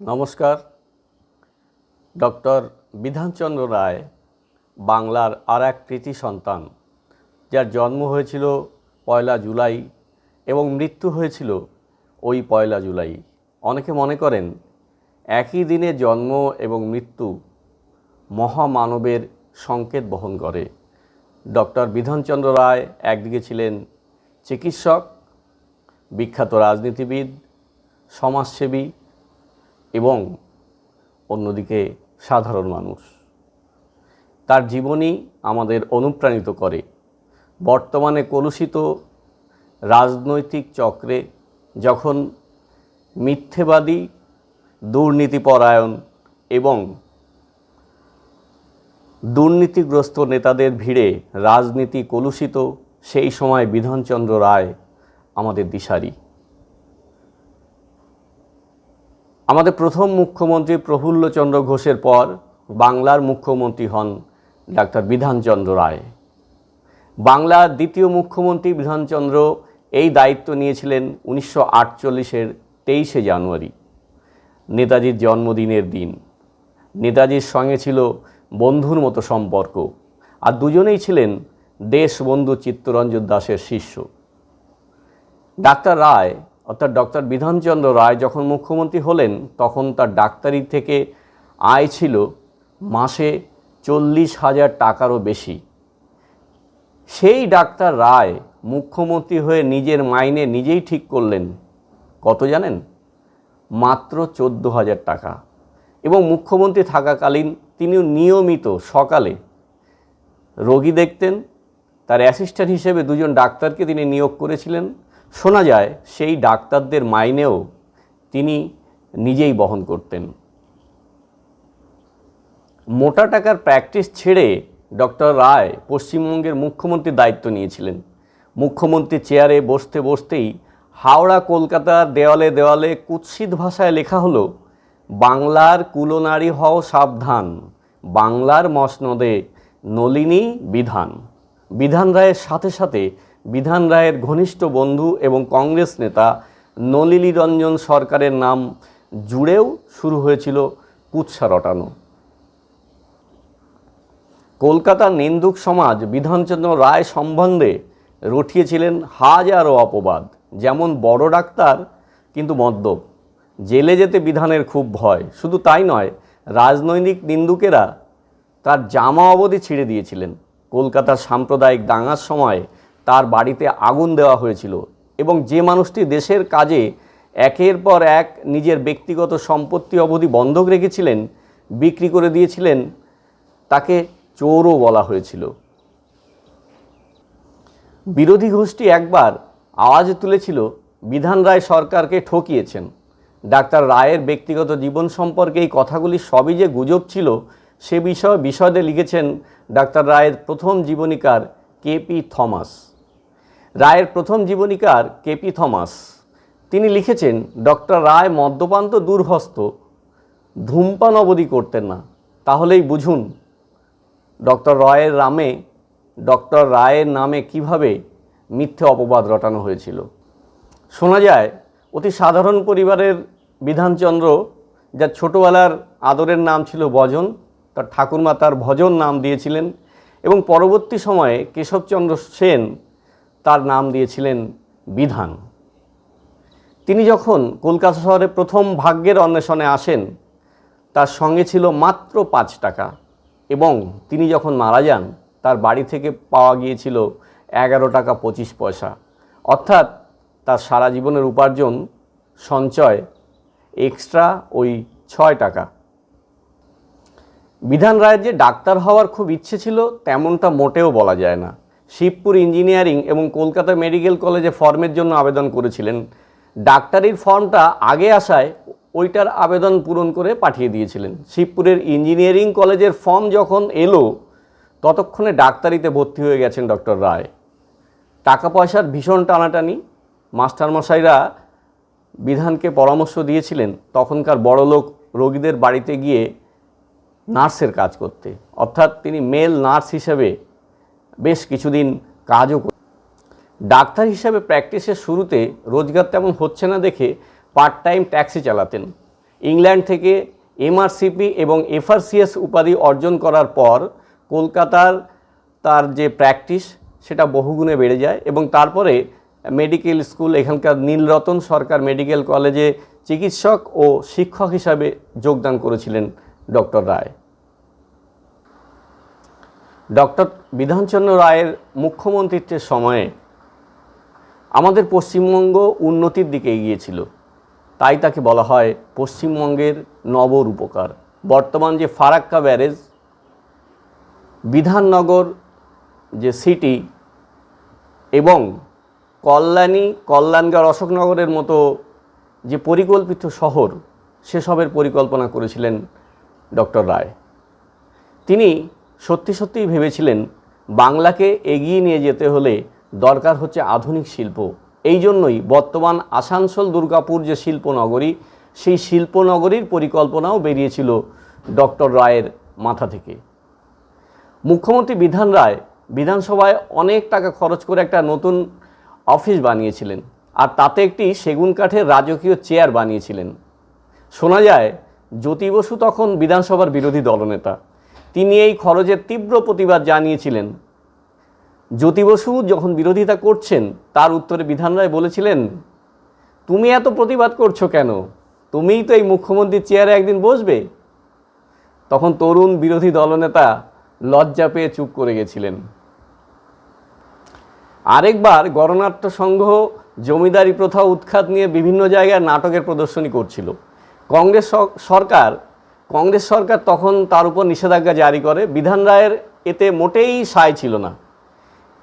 নমস্কার। ডক্টর বিধানচন্দ্র রায় বাংলার আর এক কৃতি সন্তান, যার জন্ম হয়েছিল পয়লা জুলাই এবং মৃত্যু হয়েছিল ওই পয়লা জুলাই। অনেকে মনে করেন, একই দিনে জন্ম এবং মৃত্যু মহামানবের সংকেত বহন করে। ডক্টর বিধানচন্দ্র রায় একদিকে ছিলেন চিকিৎসক, বিখ্যাত রাজনীতিবিদ, সমাজসেবী এবং অন্যদিকে সাধারণ মানুষ। তার জীবনী আমাদের অনুপ্রাণিত করে। বর্তমানে কলুষিত রাজনৈতিক চক্রে যখন মিথ্যেবাদী, দুর্নীতিপরায়ণ এবং দুর্নীতিগ্রস্ত নেতাদের ভিড়ে রাজনীতি কলুষিত, সেই সময় বিধানচন্দ্র রায় আমাদের দিশারি। আমাদের প্রথম মুখ্যমন্ত্রী প্রফুল্লচন্দ্র ঘোষের পর বাংলার মুখ্যমন্ত্রী হন ডাক্তার বিধানচন্দ্র রায়। বাংলার দ্বিতীয় মুখ্যমন্ত্রী বিধানচন্দ্র এই দায়িত্ব নিয়েছিলেন উনিশশো আটচল্লিশের তেইশে জানুয়ারি। নেতাজির জন্মদিনের দিন। নেতাজির সঙ্গে ছিল বন্ধুর মতো সম্পর্ক। আর দুজনেই ছিলেন দেশবন্ধু চিত্তরঞ্জন দাসের শিষ্য। ডাক্তার রায় অর্থাৎ ডক্টর বিধানচন্দ্র রায় যখন মুখ্যমন্ত্রী হলেন, তখন তার ডাক্তারি থেকে আয় ছিল মাসে চল্লিশ হাজার টাকারও বেশি। সেই ডাক্তার রায় মুখ্যমন্ত্রী হয়ে নিজের মাইনে নিজেই ঠিক করলেন। কত জানেন? মাত্র চোদ্দ হাজার টাকা। এবং মুখ্যমন্ত্রী থাকাকালীন তিনিও নিয়মিত সকালে রোগী দেখতেন। তার অ্যাসিস্ট্যান্ট হিসেবে দুজন ডাক্তারকে তিনি নিয়োগ করেছিলেন। শোনা যায়, সেই ডাক্তারদের মাইনেও তিনি নিজেই বহন করতেন। মোটা টাকার প্র্যাকটিস ছেড়ে ডক্টর রায় পশ্চিমবঙ্গের মুখ্যমন্ত্রীর দায়িত্ব নিয়েছিলেন। মুখ্যমন্ত্রী চেয়ারে বসতে বসতেই হাওড়া কলকাতার দেওয়ালে দেওয়ালে কুৎসিত ভাষায় লেখা হলো, বাংলার কুলনারী হও সাবধান, বাংলার মসনদে নলিনী বিধান। বিধান রায়ের সাথে সাথে বিধান রায়ের ঘনিষ্ঠ বন্ধু এবং কংগ্রেস নেতা নলিনী রঞ্জন সরকারের নাম জুড়েও শুরু হয়েছিল কুৎসা রটানো। কলকাতার নিন্দুক সমাজ বিধানচন্দ্র রায় সম্বন্ধে রটিয়েছিলেন হাজারো অপবাদ, যেমন বড় ডাক্তার কিন্তু মদ্যপ। জেলে যেতে বিধানের খুব ভয়, শুধু তাই নয়, রাজনৈতিক নিন্দুকেরা তার জামা অবধি ছিঁড়ে দিয়েছিলেন। কলকাতার সাম্প্রদায়িক দাঙ্গার সময় তার বাড়িতে আগুন দেওয়া হয়েছিল এবং যে মানুষটি দেশের কাজে একের পর এক নিজের ব্যক্তিগত সম্পত্তি অবধি বন্ধক রেখেছিলেন, বিক্রি করে দিয়েছিলেন, তাকে চোরও বলা হয়েছিল। বিরোধী গোষ্ঠী একবার আওয়াজ তুলেছিল, বিধান রায় সরকারকে ঠকিয়েছেন। ডাক্তার রায়ের ব্যক্তিগত জীবন সম্পর্কে এই কথাগুলি সবই যে গুজব ছিল, সে বিষয়ে বিশদে লিখেছেন ডাক্তার রায়ের প্রথম জীবনীকার কেপি থমাস। রায়ের প্রথম জীবনীকার কেপি থমাস। তিনি লিখেছেন, ডক্টর রায় মদ্যপান তো দূরহস্ত ধূমপান অবধি করতেন না। তাহলেই বুঝুন, ডক্টর রয়ের নামে, ডক্টর রায়ের নামে কীভাবে মিথ্যে অপবাদ রটানো হয়েছিল। শোনা যায়, অতি সাধারণ পরিবারের বিধানচন্দ্র, যার ছোটোবেলার আদরের নাম ছিল ভজন, তার ঠাকুরমা তার ভজন নাম দিয়েছিলেন এবং পরবর্তী সময়ে কেশবচন্দ্র সেন তার নাম দিয়েছিলেন বিধান। তিনি যখন কলকাতা শহরে প্রথম ভাগ্যের অন্বেষণে আসেন, তার সঙ্গে ছিল মাত্র পাঁচ টাকা এবং তিনি যখন মারা যান, তার বাড়ি থেকে পাওয়া গিয়েছিল এগারো টাকা পঁচিশ পয়সা। অর্থাৎ তার সারা জীবনের উপার্জন, সঞ্চয় এক্সট্রা ওই ছয় টাকা। বিধান রায়ের যে ডাক্তার হওয়ার খুব ইচ্ছে ছিল, তেমনটা মোটেও বলা যায় না। শিবপুর ইঞ্জিনিয়ারিং এবং কলকাতা মেডিকেল কলেজে ফর্মের জন্য আবেদন করেছিলেন। ডাক্তারির ফর্মটা আগে আসায় ওইটার আবেদন পূরণ করে পাঠিয়ে দিয়েছিলেন। শিবপুরের ইঞ্জিনিয়ারিং কলেজের ফর্ম যখন এলো, ততক্ষণে ডাক্তারিতে ভর্তি হয়ে গেছেন ডক্টর রায়। টাকা পয়সার ভীষণ টানাটানি। মাস্টারমশাইরা বিধানকে পরামর্শ দিয়েছিলেন তখনকার বড়লোক রোগীদের বাড়িতে গিয়ে নার্সের কাজ করতে। অর্থাৎ তিনি মেল নার্স হিসেবে বেশ কিছুদিন কাজও ডাক্তার হিসাবে প্র্যাকটিসের শুরুতে রোজগার তেমন হচ্ছে না দেখে পার্ট টাইম ট্যাক্সি চালাতেন। ইংল্যান্ড থেকে এমআরসিপি এবং এফআরসিএস উপাধি অর্জন করার পর কলকাতার তার যে প্র্যাকটিস, সেটা বহুগুণে বেড়ে যায় এবং তারপরে মেডিকেল স্কুল, এখানকার নীলরতন সরকার মেডিকেল কলেজে চিকিৎসক ও শিক্ষক হিসাবে যোগদান করেছিলেন ডক্টর রায়। ডক্টর বিধানচন্দ্র রায়ের মুখ্যমন্ত্রিত্বের সময়ে আমাদের পশ্চিমবঙ্গ উন্নতির দিকে এগিয়েছিল। তাই তাকে বলা হয় পশ্চিমবঙ্গের নবরূপকার। বর্তমান যে ফারাক্কা ব্যারেজ, বিধাননগর যে সিটি এবং কল্যাণী, কল্যাণগড়, অশোকনগরের মতো যে পরিকল্পিত শহর, সেসবের পরিকল্পনা করেছিলেন ডক্টর রায়। তিনি সত্যি সত্যিই ভেবেছিলেন বাংলাকে এগিয়ে নিয়ে যেতে হলে দরকার হচ্ছে আধুনিক শিল্প। এই জন্যই বর্তমান আসানসোল দুর্গাপুর যে শিল্পনগরী, সেই শিল্পনগরীর পরিকল্পনাও বেরিয়েছিল ডক্টর রায়ের মাথা থেকে। মুখ্যমন্ত্রী বিধান রায় বিধানসভায় অনেক টাকা খরচ করে একটা নতুন অফিস বানিয়েছিলেন আর তাতে একটি সেগুন কাঠের রাজকীয় চেয়ার বানিয়েছিলেন। শোনা যায়, জ্যোতি বসু তখন বিধানসভার বিরোধী দলনেতা। তিনি এই খরচের তীব্র প্রতিবাদ জানিয়েছিলেন। জ্যোতি বসু যখন বিরোধিতা করছেন, তার উত্তরে বিধান রায় বলেছিলেন, তুমি এত প্রতিবাদ করছ কেন? তুমিই তো এই মুখ্যমন্ত্রীর চেয়ারে একদিন বসবে। তখন তরুণ বিরোধী দলনেতা লজ্জা পেয়ে চুপ করে গেছিলেন। আরেকবার গণনাট্য সংঘ জমিদারি প্রথা উৎখাত নিয়ে বিভিন্ন জায়গায় নাটকের প্রদর্শনী করছিল। কংগ্রেস সরকার কংগ্রেস সরকার তখন তার উপর নিষেধাজ্ঞা জারি করে। বিধান রায়ের এতে মোটেই সায় ছিল না।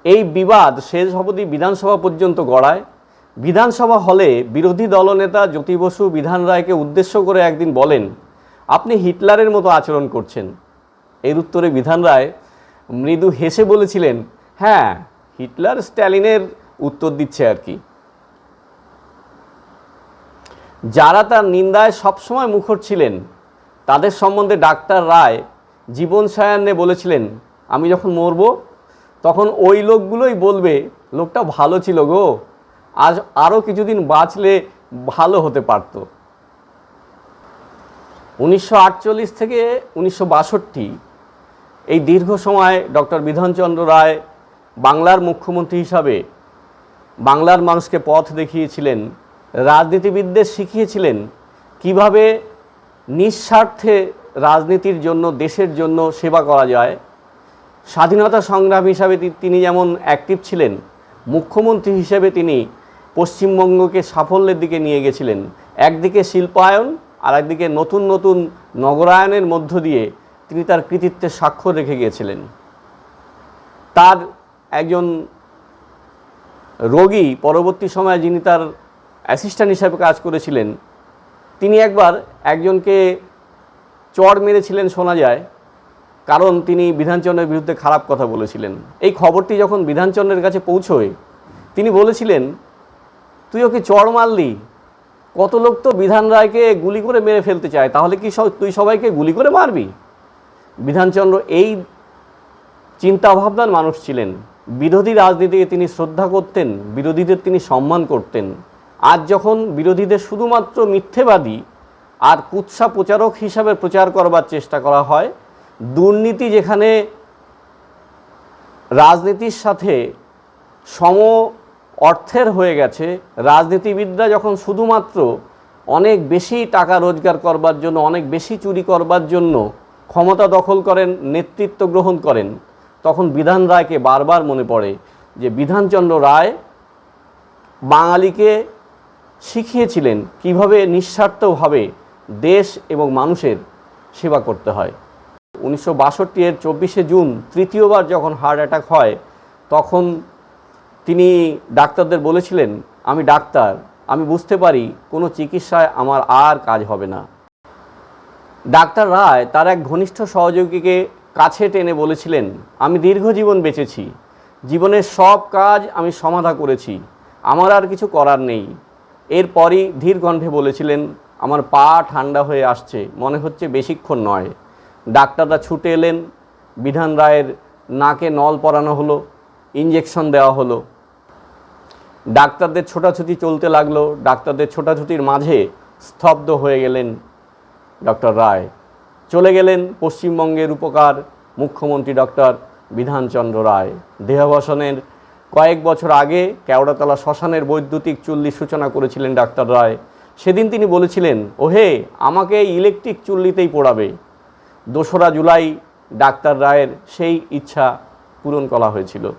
এই বিবাদ শেষ অবধি বিধানসভা পর্যন্ত গড়ায়। বিধানসভা হলে বিরোধী দলনেতা জ্যোতি বসু বিধান রায়কে উদ্দেশ্য করে একদিন বলেন, আপনি হিটলারের মতো আচরণ করছেন। এর উত্তরে বিধান রায় মৃদু হেসে বলেছিলেন হ্যাঁ হিটলার স্ট্যালিনের উত্তর দিচ্ছে আর কি। যারা তার নিন্দায় সবসময় মুখর ছিলেন তাদের সম্বন্ধে ডাক্তার রায় জীবন সায়ান্নে বলেছিলেন, আমি যখন মরব, তখন ওই লোকগুলোই বলবে, লোকটা ভালো ছিল গো, আজ আরও কিছুদিন বাঁচলে ভালো হতে পারত। উনিশশো আটচল্লিশ থেকে উনিশশো বাষট্টি, এই দীর্ঘ সময় ডক্টর বিধানচন্দ্র রায় বাংলার মুখ্যমন্ত্রী হিসাবে বাংলার মানুষকে পথ দেখিয়েছিলেন, রাজনীতিবিদদের শিখিয়েছিলেন, কীভাবে নিঃস্বার্থে রাজনীতির জন্য, দেশের জন্য সেবা করা যায়। স্বাধীনতা সংগ্রাম হিসাবে তিনি যেমন অ্যাক্টিভ ছিলেন, মুখ্যমন্ত্রী হিসেবে তিনি পশ্চিমবঙ্গকে সাফল্যের দিকে নিয়ে গেছিলেন। একদিকে শিল্পায়ন আর একদিকে নতুন নতুন নগরায়নের মধ্য দিয়ে তিনি তার কৃতিত্বের স্বাক্ষর রেখে গিয়েছিলেন। তার একজন রোগী পরবর্তী সময়ে যিনি তার অ্যাসিস্ট্যান্ট হিসাবে কাজ করেছিলেন তিনি একবার একজনকে চড় মেরেছিলেন শোনা যায়, কারণ তিনি বিধানচন্দ্রের বিরুদ্ধে খারাপ কথা বলেছিলেন। এই খবরটি যখন বিধানচন্দ্রের কাছে পৌঁছয়, তিনি বলেছিলেন, তুই ওকে চড় মারলি। কত লোক তো বিধান রায়কে গুলি করে মেরে ফেলতে চায়, তাহলে কি তুই সবাইকে গুলি করে মারবি? বিধানচন্দ্র এই চিন্তাভাবনার মানুষ ছিলেন। বিরোধী রাজনীতিকে তিনি শ্রদ্ধা করতেন, বিরোধীদের তিনি সম্মান করতেন। আজ যখন বিরোধীদের শুধুমাত্র মিথ্যেবাদী আর কুৎসা প্রচারক হিসাবে প্রচার করবার চেষ্টা করা হয়, দুর্নীতি যেখানে রাজনীতির সাথে সম অর্থের হয়ে গেছে, রাজনীতিবিদরা যখন শুধুমাত্র অনেক বেশি টাকা রোজগার করবার জন্য, অনেক বেশি চুরি করবার জন্য ক্ষমতা দখল করেন, নেতৃত্ব গ্রহণ করেন, তখন বিধান রায়কে বারবার মনে পড়ে যে বিধানচন্দ্র রায় বাঙালিকে শিখিয়েছিলেন কীভাবে নিঃস্বার্থভাবে দেশ এবং মানুষের সেবা করতে হয়। উনিশশো বাষট্টি এর চব্বিশে জুন তৃতীয়বার যখন হার্ট অ্যাটাক হয়, তখন তিনি ডাক্তারদের বলেছিলেন, আমি ডাক্তার, আমি বুঝতে পারি, কোনো চিকিৎসায় আমার আর কাজ হবে না। ডাক্তার রায় তার এক ঘনিষ্ঠ সহযোগীকে কাছে টেনে বলেছিলেন, আমি দীর্ঘ জীবন বেঁচেছি। জীবনের সব কাজ আমি সমাধা করেছি। আমার আর কিছু করার নেই। এরপরই ধীর কণ্ঠে বলেছিলেন, আমার পা ঠান্ডা হয়ে আসছে, মনে হচ্ছে বেশিক্ষণ নয়। ডাক্তাররা ছুটে এলেন, বিধান রায়ের নাকে নল পরানো হলো ইঞ্জেকশন দেওয়া হলো। ডাক্তারদের ছোটাছুটি চলতে লাগল, ডাক্তারদের ছোটাছুটির মাঝে স্তব্ধ হয়ে গেলেন ডক্টর রায়। চলে গেলেন পশ্চিমবঙ্গের উপকার মুখ্যমন্ত্রী ডক্টর বিধানচন্দ্র রায়। দেহাবসানের কয়েক বছর আগে কেওড়াতলা শ্মশানের বৈদ্যুতিক চুল্লি সূচনা করেছিলেন ডাক্তার রায়। সেদিন তিনি বলেছিলেন, ওহে, আমাকে ইলেকট্রিক চুল্লিতেই পোড়াবে। দোসরা জুলাই ডাক্তার রায়ের সেই ইচ্ছা পূরণ করা হয়েছিল।